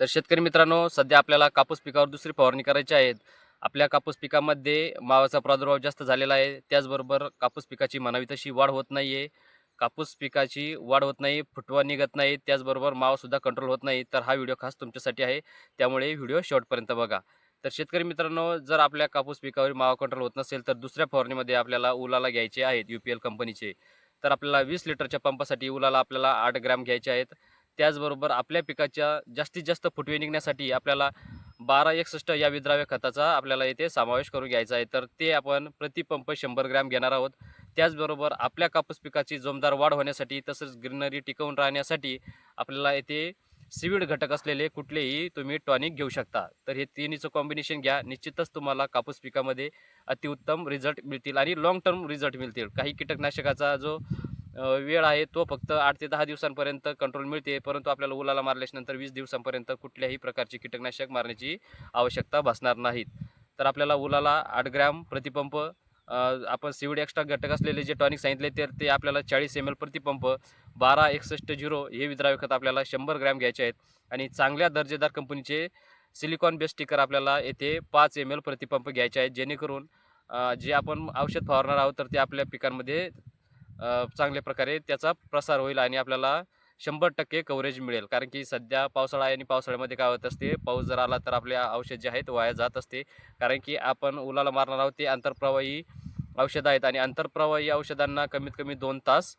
तर शेतकरी मित्रांनो सध्या आपल्याला कापूस पिकावर दुसरी फवारणी करायची आहेत आपल्या कापूस पिकामध्ये मावाचा प्रादुर्भाव जास्त झालेला आहे. त्याचबरोबर कापूस पिकाची म्हणावी तशी वाढ होत नाही आहे कापूस पिकाची वाढ होत नाही फुटवा निघत नाही त्याचबरोबर मावासुद्धा कंट्रोल होत नाही. तर हा व्हिडिओ खास तुमच्यासाठी आहे. त्यामुळे व्हिडिओ शेवटपर्यंत बघा. तर शेतकरी मित्रांनो जर आपल्या कापूस पिकावर मावा कंट्रोल होत नसेल तर दुसऱ्या फवारणीमध्ये आपल्याला उलाला घ्यायचे आहेत यू पी एल कंपनीचे तर आपल्याला वीस लिटरच्या पंपासाठी उलाला आपल्याला आठ ग्रॅम घ्यायचे आहेत. त्याचबरोबर आपल्या पिकाच्या जास्तीत जास्त फुटवे निघण्यासाठी आपल्याला बारा एकसष्ट या विद्राव्य खताचा आपल्याला येथे समावेश करून घ्यायचा आहे. तर ते आपण प्रतिपंप शंभर ग्रॅम घेणार आहोत. त्याचबरोबर आपल्या कापूस पिकाची जोमदार वाढ होण्यासाठी तसंच ग्रीनरी टिकवून राहण्यासाठी आपल्याला येथे सिविड घटक असलेले कुठलेही तुम्ही टॉनिक घेऊ शकता. तर हे तिन्हीचं कॉम्बिनेशन घ्या. निश्चितच तुम्हाला कापूस पिकामध्ये अतिउत्तम रिझल्ट मिळतील आणि लाँग टर्म रिझल्ट मिळतील. काही कीटकनाशकाचा जो वेळ आहे तो फक्त आठ ते दहा दिवसांपर्यंत कंट्रोल मिळते परंतु आपल्याला उलाला मारल्याच्या नंतर वीस दिवसांपर्यंत कुठल्याही प्रकारची कीटकनाशक मारण्याची आवश्यकता भासणार नाहीत. तर आपल्याला उलाला आठ ग्रॅम प्रतिपंप आपण सीवड एक्स्ट्रा घटक असलेले जे टॉनिक सांगितले तर ते आपल्याला चाळीस एम एल प्रतिपंप बारा एकसष्ट झिरो हे विद्राव्य खत आपल्याला शंभर ग्रॅम घ्यायचे आहेत. आणि चांगल्या दर्जेदार कंपनीचे सिलिकॉन बेस स्टिकर आपल्याला येथे पाच एम एल प्रतिपंप घ्यायचे आहेत जेणेकरून जे आपण औषध फवारणार आहोत तर ते आपल्या पिकांमध्ये चांगल्या प्रकारे त्याचा प्रसार होईल आणि आपल्याला शंभर टक्के कव्हरेज मिळेल. कारण की सध्या पावसाळा आणि पावसाळ्यामध्ये काय होत असते पाऊस जर आला तर आपल्या औषध जे आहेत वाया जात असते. कारण की आपण उलाला मारणार आहोत ते आंतरप्रवाही औषधं आहेत आणि आंतरप्रवाही औषधांना कमीत कमी दोन तास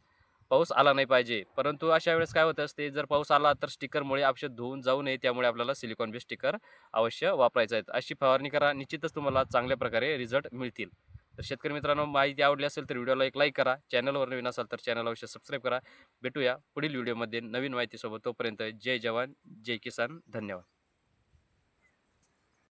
पाऊस आला नाही पाहिजे. परंतु अशा वेळेस काय होत असते जर पाऊस आला तर स्टिकरमुळे औषध धुवून जाऊ नये त्यामुळे आपल्याला सिलिकॉन बेस्ट स्टिकर अवश्य वापरायचं आहे अशी फवारणी करा निश्चितच तुम्हाला चांगल्या प्रकारे रिझल्ट मिळतील. तर शेतकरी मित्रांनो माहिती आवडली असेल तर व्हिडिओला एक लाईक करा. चॅनलवर नवीन असाल तर चॅनल अवश्य सबस्क्राईब करा. भेटूया पुढील व्हिडिओमध्ये नवीन माहितीसोबत. तोपर्यंत जय जवान जय किसान. धन्यवाद.